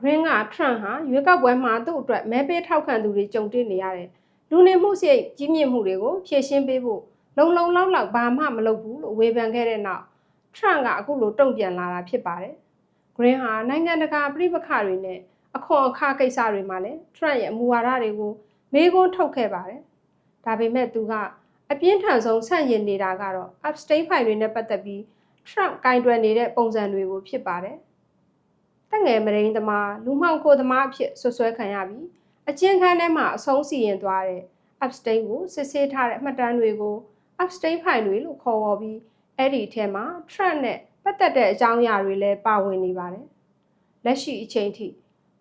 Green က Trump ဟာရွေးကောက်ပွဲမှာသူ့အတွက်မဲပေးထောက်ခံသူတွေကြုံတွေ့နေရတဲ့လူနေမှုစိတ်ကြီးမြင့်မှုတွေကိုဖြေရှင်းပေးဖို့လုံလုံလောက်လောက်ဘာမှမလုပ်ဘူးလို့ဝေဖန်ခဲ့တဲ့နောက် Trump ကအခုလိုတုံ့ပြန်လာတာဖြစ်ပါတယ်။ Green ဟာနိုင်ငံတကာပြည်ပခါတွေနဲ့အခွန်အခါကိစ္စတွေမှာလည်း Trump ရဲ့အမူဝါဒတွေကိုမေးခွန်းထုတ်ခဲ့ပါတယ်။ဒါပေမဲ့သူကအပြင်းထန်ဆုံးဆန့်ကျင်နေတာကတော့ Epstein ဖိုင်တွေနဲ့ပတ်သက်ပြီး Trump ကင်တွယ်နေတဲ့ပုံစံတွေကိုဖြစ်ပါတယ်။တက် ငယ်မရင်းသမားလူမှောင်ခိုသမားအဖြစ်ဆွဆွဲခံရပြီးအကျဉ်းခန်းထဲမှာအဆုံးစီရင်သွားတဲ့ Epstein ကိုစစ်ဆေးထားတဲ့အမှတ်တမ်းတွေကို Epstein ဖိုင်တွေလို့ခေါ်ဝေါ်ပြီးအဲ့ဒီအထဲမှာ Trump နဲ့ပတ်သက်တဲ့အကြောင်းအရာတွေလည်းပါဝင်နေပါတယ်။လက်ရှိအချိန်ထိ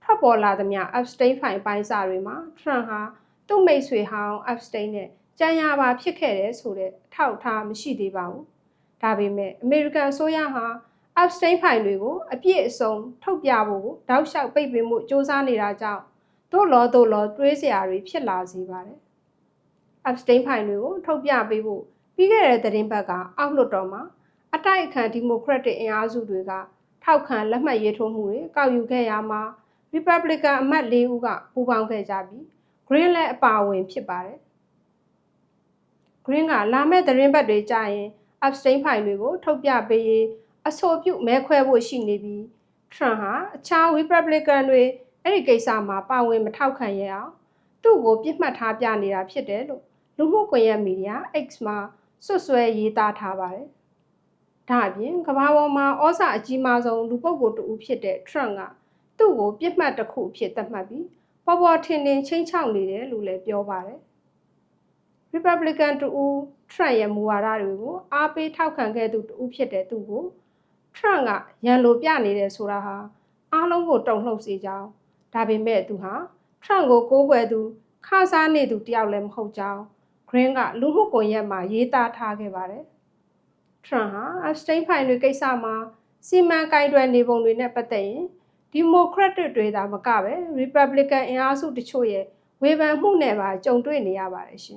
ထွက်ပေါ်လာသမျှ Epstein ဖိုင်ပိုင်းစာတွေမှာ Trump ဟာသူ့မိတ်ဆွေဟောင်း Epstein နဲ့ကြံရပါဖြစ်ခဲ့တယ်ဆိုတဲ့အထောက်အထားမရှိသေးပါဘူး။ဒါပေမဲ့အမေရိကန်အစိုးရဟာ Epstein ဖိုင်တွေကိုအပြည့်အစုံထုတ်ပြဖို့ကိုတောက်လျှောက်ပိတ်ပင်မှုစ조사နေတာကြောင့်တို့လောတို့လောတွေးစရာတွေဖြစ်လာစေပါတယ်။ Epstein ဖိုင်တွေကိုထုတ်ပြပေးဖို့ပြီးခဲ့တဲ့သတင်းပတ်ကအောက်လွှတ်တော်မှာအတိုက်အခံဒီမိုကရက်တစ်အင်အားစုတွေကထောက်ခံလက်မှတ်ရေးထိုးမှုတွေကောက်ယူခဲ့ရမှာ Republican အမတ်၄ဦးကပူးပေါင်းခဲ့ကြပြီး Green လည်းအပါအဝင်ဖြစ်ပါတယ်။ Green ကလာမဲ့သတင်းပတ်တွေကြာရင် Epstein ဖိုင်တွေကိုထုတ်ပြပေးရေး အဆိုပြုမဲခွဲဖို့ရှိနေပြီး Trump ဟာအခြား Republican တွေအဲ့ဒီကိစ္စမှာပါဝင်မထောက်ခံရအောင်သူ့ကိုပြစ်မှတ်ထားပြနေတာဖြစ်တယ်လို့လူမှုကွန်ရက်မီဒီယာ X မှာဆွတ်ဆွဲရေးသားထားပါတယ်။ဒါအပြင်ကမ္ဘာပေါ်မှာဩဇာအကြီးမားဆုံးလူပုဂ္ဂိုလ်တဦးဖြစ်တဲ့ Trump ကသူ့ကိုပြစ်မှတ်တစ်ခုအဖြစ်သတ်မှတ်ပြီးပေါ်ပေါ်ထင်ထင်ချင်းချောက်နေတယ်လို့လည်းပြောပါတယ်။ Republican တူဦး Trump ရဲ့မူဝါဒတွေကိုအားပေးထောက်ခံခဲ့သူတူဦးဖြစ်တဲ့သူကို Trump ကရန်လိုပြနေတယ်ဆိုတာဟာအားလုံးကိုတုံ့လှုပ်စေကြောင်းဒါပေမဲ့သူဟာ Trump ကိုကိုးကွယ်သူခါစားနေသူတယောက်လည်းမဟုတ်ကြောင်း Green ကလူမှုကွန်ရက်မှာရေးသားထားခဲ့ပါတယ်။ Trump ဟာ Epstein ဖိုင်တွေကိစ္စမှာစီမံကင်တွယ်နေပုံတွေနဲ့ပတ်သက်ရင်ဒီမိုကရက်တစ်တွေသာမကပဲ Republican အင်အားစုတချို့ရဲ့ဝေဖန်မှုနဲ့ပါကြုံတွေ့နေရပါတယ်ရှင်